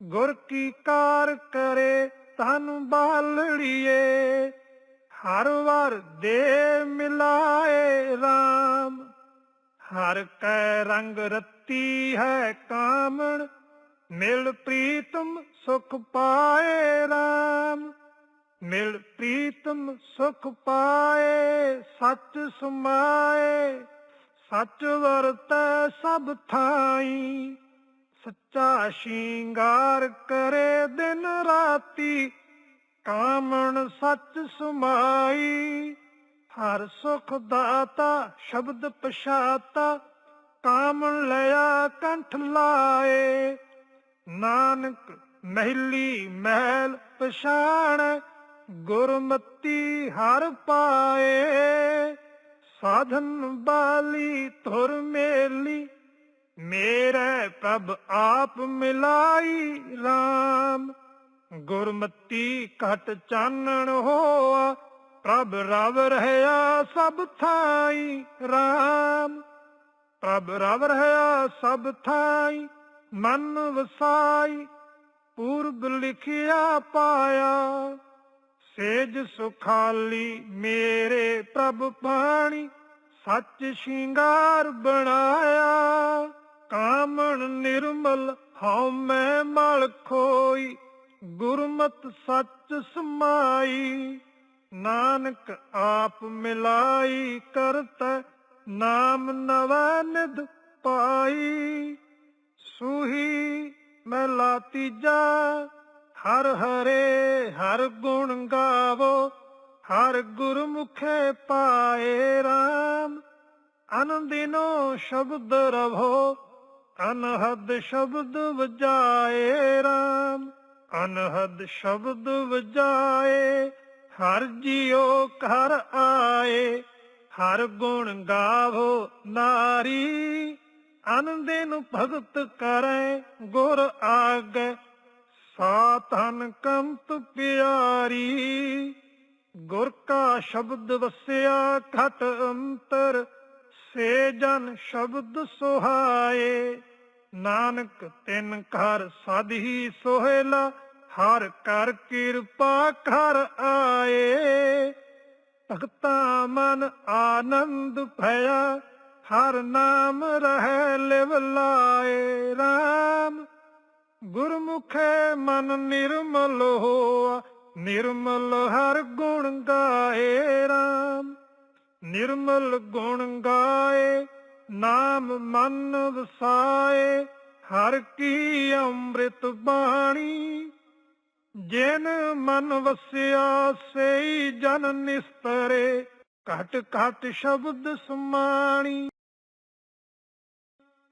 ਗੁਰ ਕੀ ਕਾਰ ਕਰੇ ਤਨ ਬਾਲੜੀਏ, ਹਰ ਵਾਰ ਦੇ ਮਿਲਾਏ RAM ਹਰ ਕੈ ਰੰਗ ਰੱਤੀ ਹੈ ਕਾਮਣ, ਮਿਲ ਪ੍ਰੀਤਮ ਸੁਖ ਪਾਏ RAM ਮਿਲ ਪ੍ਰੀਤਮ ਸੁਖ ਪਾਏ, ਸੱਚ ਸਮਾਏ, ਸੱਚ ਵਰਤੈ ਸਭ ਥਾਈ। ਸੱਚਾ ਸ਼ਿੰਗਾਰ ਕਰੇ ਦਿਨ ਰਾਤੀ, ਕਾਮਣ ਸੱਚ ਸੁਮਾਈ। ਹਰ ਸੁਖ ਦਾਤਾ ਸ਼ਬਦ ਪਛਾਤਾ, ਕਾਮਣ ਲਿਆ ਕੰਠ ਲਾਏ। ਨਾਨਕ ਮਹਿਲੀ ਮਹਿਲ ਪਛਾਣ, ਗੁਰਮਤੀ ਹਰ ਪਾਏ। ਸਾਧਨ ਬਾਲੀ ਧੁਰ ਮੇਲੀ ਮੇਰੇ ਪ੍ਰਭ ਆਪ ਮਿਲਾਈ RAM ਗੁਰਮਤੀ ਘਟ ਚਾਨਣ ਹੋਆ, ਪ੍ਰਭ ਰਵ ਰਹਿਆ ਸਭ ਥਾਈ RAM ਪ੍ਰਭ ਰਵ ਰਹਿਆ ਸਭ ਥਾਈ, ਮਨ ਵਸਾਈ, ਪੂਰਬ ਲਿਖਿਆ ਪਾਇਆ। ਸੇਜ ਸੁਖਾਲੀ ਮੇਰੇ ਪ੍ਰਭ ਪਾਣੀ, ਸੱਚ ਸ਼ਿੰਗਾਰ ਬਣਾਇਆ। ਕਾਮਣ ਨਿਰਮਲ ਹਉ ਮੈਂ ਮਲ ਖੋਈ, ਗੁਰਮਤ ਸੱਚ ਸਮਾਈ। ਨਾਨਕ ਆਪ ਮਿਲਾਈ ਕਰਤ, ਨਾਮ ਨਵਾ ਨਿਧ ਪਾਈ। ਸੂਹੀ ਮਹਿਲਾ ਤੀਜਾ, ਹਰ ਹਰੇ ਹਰ ਗੁਣ ਗਾਵੋ, ਹਰ ਗੁਰਮੁਖੇ ਪਾਏ RAM ਅਨੰਦਿਨੋ ਸ਼ਬਦ ਰਵੋ ਅਨਹਦ ਸ਼ਬਦ ਵਜਾਏ RAM ਅਨਹਦ ਸ਼ਬਦ ਵਜਾਏ, ਹਰ ਜੀਉ ਘਰ ਆਏ, ਹਰ ਗੁਣ ਗਾਵੋ ਨਾਰੀ ਅਨੰਦਿਨ ਭਗਤ ਕਰੈ ਗੁਰ ਆਗੇ ਸਾਤਨ ਕੰਤ ਪਿਆਰੀ, ਗੁਰ ਕਾ ਸ਼ਬਦ ਵਸਿਆ ਖਤ ਅੰਤਰ ਸੇ ਜਨ ਸ਼ਬਦ ਸੁਹਾਏ, ਨਾਨਕ ਤਿਨ ਘਰ ਸਦ ਹੀ ਸੋਹਿਲਾ, ਹਰ ਕਰ ਕਿਰਪਾ ਕਰ ਆਏ। ਭਗਤਾ ਮਨ ਆਨੰਦ ਭਇਆ, ਹਰ ਨਾਮ ਰਹਿ ਲਿਵ ਲਾਏ RAM ਗੁਰਮੁਖੇ ਮਨ ਨਿਰਮਲ ਹੋਆ, ਨਿਰਮਲ ਹਰ ਗੁਣ ਗਾਏ RAM ਨਿਰਮਲ ਗੁਣ ਗਾਏ, ਨਾਮ ਮਨ ਵਸਾਏ, ਹਰ ਕੀ ਅੰਮ੍ਰਿਤ ਬਾਣੀ। ਜਿਨ ਮਨ ਵਸਿਆ, ਸਈ ਜਨ ਨਿਸਤਰੇ, ਘਟ ਘਟ ਸ਼ਬਦ ਸਮਾਣੀ।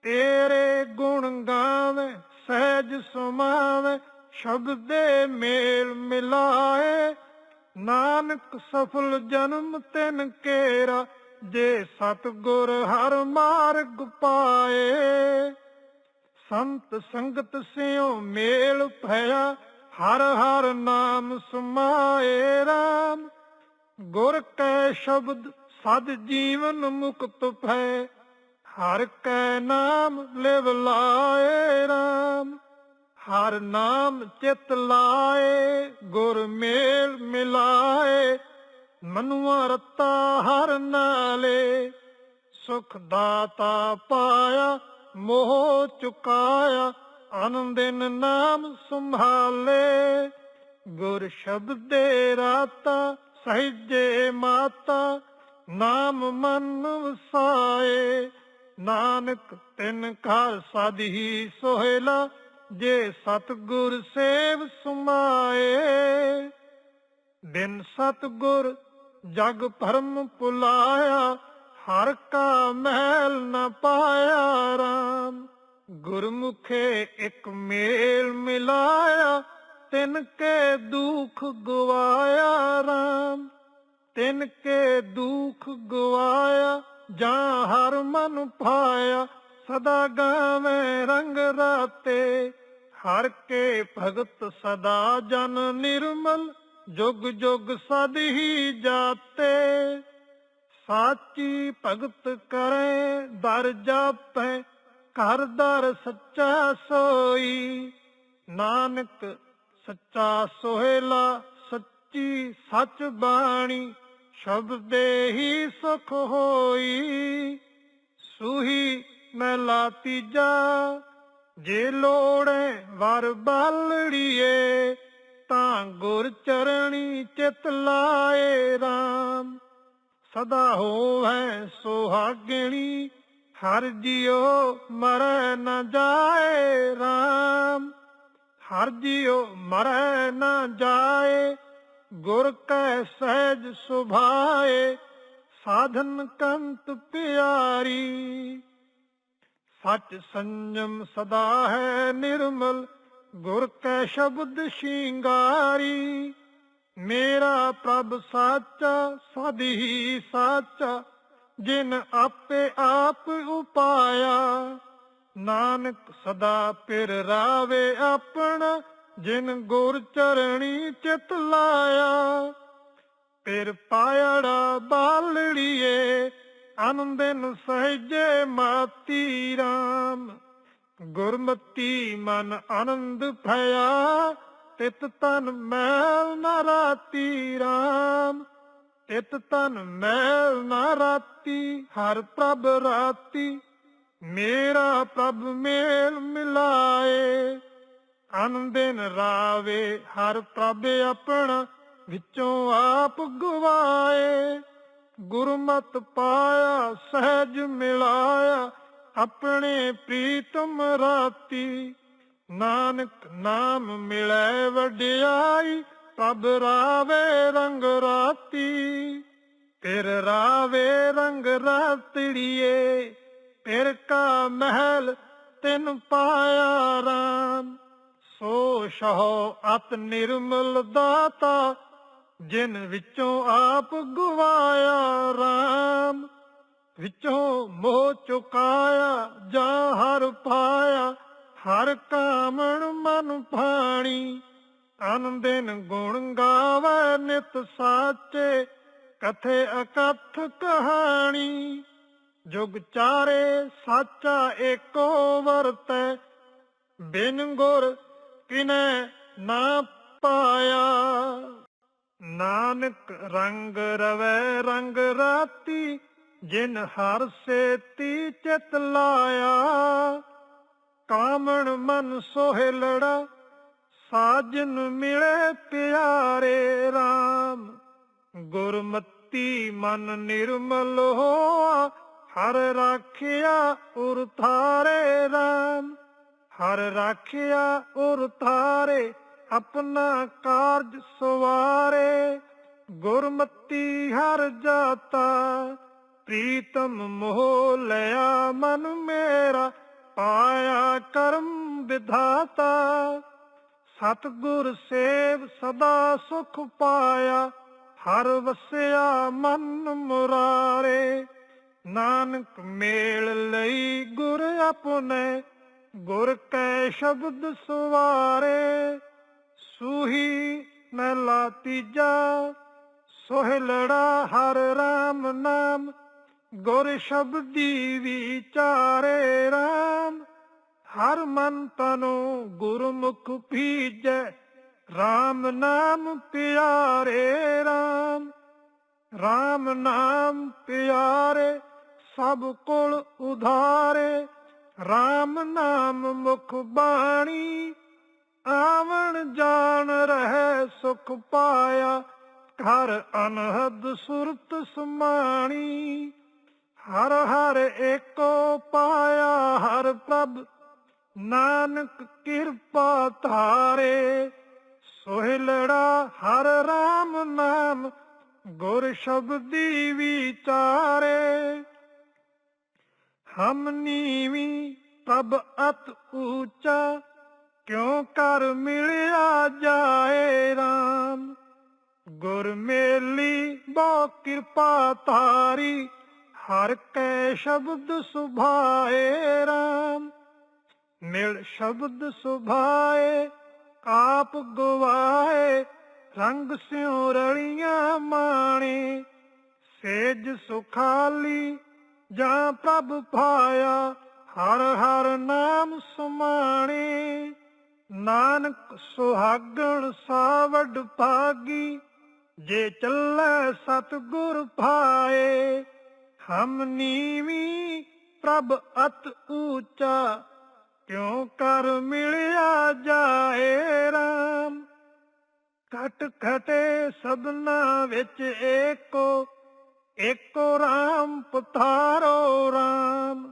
ਤੇਰੇ ਗੁਣ ਗਾਵੇ, ਸਹਿਜ ਸਮਾਵੇ, ਸ਼ਬਦੇ ਮੇਲ ਮਿਲਾਏ ਨਾਨਕ ਸਫਲ ਜਨਮ ਤਿਨ ਕੇਰਾ, ਜੇ ਸਤਗੁਰ ਹਰ ਮਾਰਗ ਪਾਏ। ਸੰਤ ਸੰਗਤ ਸਿਓ ਮੇਲ ਭਇਆ, ਹਰ ਹਰ ਨਾਮ ਸਮਾਏ RAM ਗੁਰ ਕੈ ਸ਼ਬਦ ਸਦ ਜੀਵਨ ਮੁਕਤ ਭੈ, ਹਰ ਕੈ ਨਾਮ ਲਿਵ ਲਾਏ RAM ਹਰ ਨਾਮ ਚਿਤ ਲਾਏ, ਗੁਰ ਮੇਲ ਮਿਲਾਏ, ਮਨੁਆ ਰਤਾ ਹਰ ਨਾਲੇ, ਸੁਖ ਦਾਤਾ ਪਾਇਆ, ਮੋਹ ਚੁਕਾਇਆ ਆਨੰਦਿਨ ਨਾਮ ਸੰਭਾਲੇ। ਗੁਰ ਸ਼ਬਦੇ ਰਾਤਾ, ਸਹਿਜੇ ਮਾਤਾ, ਨਾਮ ਮਨ ਵਸਾਏ। ਨਾਨਕ ਤਿਨ ਘਰ ਸਾਧੀ ਸੋਹਿਲਾ ਜੇ ਸਤਗੁਰ ਸੇਵ ਸੁਮਾਏ, ਬਿਨ ਸਤਗੁਰ ਜਗ ਭਰਮ ਪੁਲਾਇਆ, ਹਰ ਕਾ ਮਹਿਲ ਨ ਪਾਇਆ ਰਾਮ। ਗੁਰਮੁਖੇ ਇੱਕ ਮੇਲ ਮਿਲਾਇਆ, ਤਿਨ ਕੇ ਦੁਖ ਗਵਾਇਆ ਰਾਮ। ਤਿਨ ਕੇ ਦੁਖ ਗਵਾਇਆ, ਜਾਂ ਹਰ ਮਨ ਪਾਇਆ, ਸਦਾ ਗਾਵੇਂ ਰੰਗ ਰਾਤੇ। ਹਰ ਕੇ ਭਗਤ ਸਦਾ ਜਨ ਨਿਰਮਲ, ਜੁਗ ਜੁਗ ਸਦ ਹੀ ਜਾਤੇ। ਸਾਚੀ ਭਗਤ ਕਰੇ ਦਰ ਜਾਪੈ, ਘਰ ਦਰ ਸੱਚਾ ਸੋਈ। ਨਾਨਕ ਸੱਚਾ ਸੋਹਿਲਾ, ਸੱਚੀ ਸੱਚ ਬਾਣੀ, ਸ਼ਬਦੇ ਹੀ ਸੁਖ ਹੋਈ। ਸੂਹੀ ਮੈਂ ਲਾਤੀ ਜਾ ਜੇ ਲੋੜੇ ਵਰ ਬਾਲੜੀਏ, ਤਾਂ ਗੁਰ ਚਰਣੀ ਚਿਤ ਲਾਏ RAM ਸਦਾ ਹੋਵੈ ਸੁਹਾਗਣੀ, ਹਰ ਜਿਉ ਮਰੈ ਨਾ ਜਾਏ RAM ਹਰ ਜਿਉ ਮਰੈ ਨਾ ਜਾਏ, ਗੁਰ ਕੈ ਸਹਿਜ ਸੁਭਾਏ, ਸਾਧਨ ਕੰਤ ਪਿਆਰੀ। ਸੱਚ ਸੰਜਮ ਸਦਾ ਹੈ ਨਿਰਮਲ, ਗੁਰ ਕੈ ਸ਼ਬਦ ਸ਼ਿੰਗਾਰੀ। ਮੇਰਾ ਪ੍ਰਭ ਸਾਚਾ ਸਦੀ ਸਾਚਾ, ਜਿਨ ਆਪੇ ਆਪ ਉਪਾਇਆ। ਨਾਨਕ ਸਦਾ ਪਿਰ ਰਾਵੇ ਆਪਣਾ, ਜਿਨ ਗੁਰ ਚਰਣੀ ਚਿਤ ਲਾਇਆ। ਪਿਰ ਪਾਇੜਾ ਬਾਲੜੀਏ ਆਨੰਦਨ ਸਹਿਜੇ ਮਾਤੀ ਰਾਮ। ਗੁਰਮਤੀ ਮਨ ਆਨੰਦ ਭਇਆ, ਤਿਤ ਤਨ ਮੈਲ ਨਾ ਰਾਤੀ ਰਾਮ। ਤਿਤ ਤਨ ਮੈਲ ਨਾ ਰਾਤੀ, ਹਰ ਪ੍ਰਭ ਰਾਤੀ। ਮੇਰਾ ਪ੍ਰਭ ਮੇਲ ਮਿਲਾਏ ਆਨੰਦਨ ਰਾਵੇ, ਹਰ ਪ੍ਰਭ ਆਪਣਾ ਵਿੱਚੋਂ ਆਪ ਗਵਾਏ। ਗੁਰਮਤ ਪਾਇਆ, ਸਹਿਜ ਮਿਲਾਇਆ, ਆਪਣੇ ਪ੍ਰੀਤਮ ਰਾਤੀ। ਨਾਨਕ ਨਾਮ ਮਿਲੈ ਵਡਿਆਈ ਪ੍ਰਭ ਰਾਵੇ ਰੰਗ ਰਾਤੀ। ਤੇਰ ਰਾਵੇ ਰੰਗ ਰਾਤੜੀਏ ਤੇਰ ਕਾ ਮਹਿਲ ਤਿਨ ਪਾਇਆ ਰਾਮ। ਸੋ ਸ਼ਹੋ ਅਤ ਨਿਰਮਲ ਦਾਤਾ ਜਿਨ ਵਿੱਚੋਂ ਆਪ ਗਵਾਇਆ RAM ਵਿੱਚੋਂ ਮੋਹ ਚੁਕਾਇਆ ਜਾ ਹਰ ਪਾਇਆ, ਹਰ ਕਾਮਣ ਮਨ ਭਾਣੀ, ਆਨੰਦਨ ਗੁਣ ਗਾਵੇ ਨਿਤ ਸਾਚੇ, ਕਥੇ ਅਕਥ ਕਹਾਣੀ। ਜੁਗ ਚਾਰੇ ਸਾਚਾ ਏਕੋ ਵਰਤੈ, ਬਿਨ ਗੁਰ ਕਿਨੈ ਨਾ ਪਾਇਆ। ਨਾਨਕ ਰੰਗ ਰਵੈ ਰੰਗ ਰਾਤੀ, ਜਿਨ ਹਰ ਸੇਤੀ ਚਿਤ ਲਾਇਆ। ਕਾਮਣ ਮਨ ਸੋਹਿ ਸਾਜਨ ਮਿਲੇ ਪਿਆਰੇ RAM ਗੁਰਮਤੀ ਮਨ ਨਿਰਮਲ ਹੋਆ, ਹਰ ਰਾਖਿਆ ਉਰ ਥਾਰੇ RAM ਹਰ ਰਾਖਿਆ ਉਰ ਥਾਰੇ ਆਪਣਾ ਕਾਰਜ ਸਵਾਰੇ, ਗੁਰਮਤੀ ਹਰ ਜਾਤਾ, ਪ੍ਰੀਤਮ ਮੋਹ ਲਿਆ ਮਨ ਮੇਰਾ, ਪਾਇਆ ਕਰਮ ਵਿਧਾਤਾ। ਸਤਗੁਰ ਸੇਵ ਸਦਾ ਸੁਖ ਪਾਇਆ, ਹਰ ਵਸਿਆ ਮਨ ਮੁਰਾਰੇ। ਨਾਨਕ ਮੇਲ ਲਈ ਗੁਰ ਆਪਣੇ, ਗੁਰ ਕੈ ਸ਼ਬਦ ਸਵਾਰੇ। ਸੂਹੀ ਮਹਿਲਾ ਤੀਜਾ ਸੋਹਿਲੜਾ ਹਰ RAM ਨਾਮ, ਗੁਰ ਸ਼ਬਦੀ ਵਿਚਾਰੇ RAM ਹਰ ਮਨ ਤਨੋ ਗੁਰਮੁਖ ਭੀਜੈ RAM ਨਾਮ ਪਿਆਰੇ RAM RAM ਨਾਮ ਪਿਆਰੇ, ਸਭ ਕੋਲ ਉਧਾਰੇ। RAM ਨਾਮ ਮੁਖ ਬਾਣੀ, ਆਵਣ ਜਾਣ ਸੁਖ ਪਾਇਆ, ਹਰ ਅਨਹਦ ਸੁਰਤ ਸਮਾਣੀ, ਹਰ ਹਰ ਏਕੋ ਪਾਇਆ, ਹਰ ਪ੍ਰਭ ਨਾਨਕ ਕਿਰਪਾ ਧਾਰੇ ਸੋਹਿਲੜਾ ਹਰ RAM ਨਾਮ, ਗੁਰ ਸ਼ਬਦੀ ਵਿਚਾਰੇ। ਹਮ ਨੀਵੀ ਪ੍ਰਭ ਅਤ ਊਚਾ ਕਿਉਂ ਕਰ ਮਿਲਿਆ ਜਾਏ RAM ਗੁਰ ਮੇਲੀ, ਬੋ ਕਿਰਪਾ ਤਾਰੀ ਹਰ ਕੈ ਸ਼ਬਦ ਸੁਭਾਏ RAM ਮਿਲ ਸ਼ਬਦ ਸੁਭਾਏ, ਆਪ ਗਵਾਏ, ਰੰਗ ਸਿਉ ਰਲੀਆਂ ਮਾਣੇ। ਸੇਜ ਸੁਖਾਲੀ, ਜਾਂ ਪ੍ਰਭ ਪਾਇਆ, ਹਰ ਹਰ ਨਾਮ ਸਮਾਣੇ। ਨਾਨਕ ਸੁਹਾਗਣ ਸਾਵਡ ਭਾਗੀ, ਜੇ ਚੱਲੈ ਸਤਿਗੁਰ ਭਾਏ, ਹਮ ਨੀਵੀ ਪ੍ਰਭ ਅਤ ਊਚਾ, ਕਿਉ ਕਰ ਮਿਲਿਆ ਜਾਏ RAM ਘਟ ਘਟੇ ਸਭਨਾ ਵਿੱਚ ਏਕੋ ਏਕੋ RAM ਪਥਾਰੋ RAM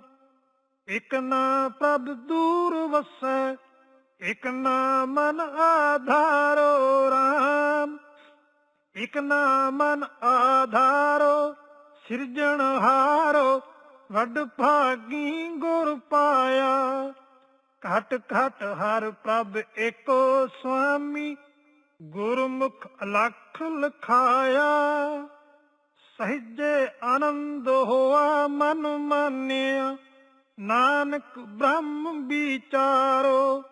ਇਕ ਨਾ ਪ੍ਰਭ ਦੂਰ ਵਸੈ ਇਕ ਨਾ ਮਨ ਆਧਾਰੋ RAM ਇਕ ਨਾ ਮਨ ਆਧਾਰੋ ਸਿਰਜਣਹਾਰੋ ਵੱਡ ਭਾਗੀ ਗੁਰ ਪਾਇਆ। ਘਟ ਘਟ ਹਰ ਪ੍ਰਭ ਏਕੋ ਸੁਆਮੀ, ਗੁਰਮੁਖ ਅਲਖ ਲਖਾਇਆ। ਸਹਿਜੇ ਆਨੰਦ ਹੋਆ ਮਨ ਮਾਨਿਆ, ਨਾਨਕ ਬ੍ਰਹਮ ਵਿਚਾਰੋ।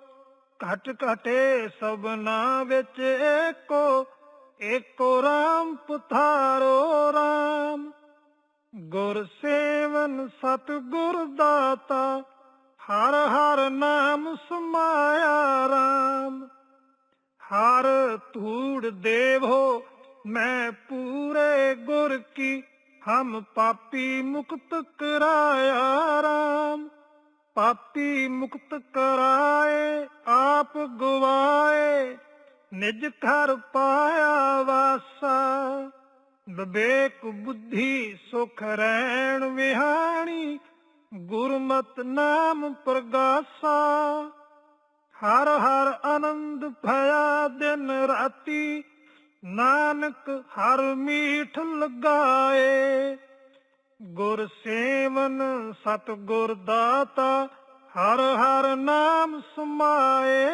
ਘਟ ਘਟੇ ਸਭਨਾ ਵਿੱਚ ਏਕੋ ਏਕੋ ਰਾਮ ਪੁਥਾਰੋ ਰਾਮ। ਗੁਰ ਸੇਵਨ ਸਤ ਗੁਰ ਦਾਤਾ, ਹਰ ਹਰ ਨਾਮ ਸਮਾਇਆ ਰਾਮ। ਹਰ ਧੂੜ ਦੇਵੋ, ਮੈਂ ਪੂਰੇ ਗੁਰ ਕੀ, ਹਮ ਪਾਪੀ ਮੁਕਤ ਕਰਾਇਆ ਰਾਮ। ਪਾਪੀ ਮੁਕਤ ਕਰਾਏ, ਆਪ ਗਵਾਏ, ਨਿਜ ਘਰ ਪਾਇਆ ਵਾਸਾ। ਵਿਵੇਕ ਬੁੱਧੀ ਸੁਖ ਰਹਿਣ ਵਿਹਾਣੀ, ਗੁਰਮਤ ਨਾਮ ਪ੍ਰਗਾਸਾ। ਹਰ ਹਰ ਆਨੰਦ ਭਇਆ ਦਿਨ ਰਾਤੀ, ਨਾਨਕ ਹਰ ਮੀਠ ਲਗਾਏ। ਗੁਰ ਸੇਵਨ ਸਤ ਗੁਰ ਦਾਤਾ ਹਰ ਹਰ ਨਾਮ ਸਮਾਏ।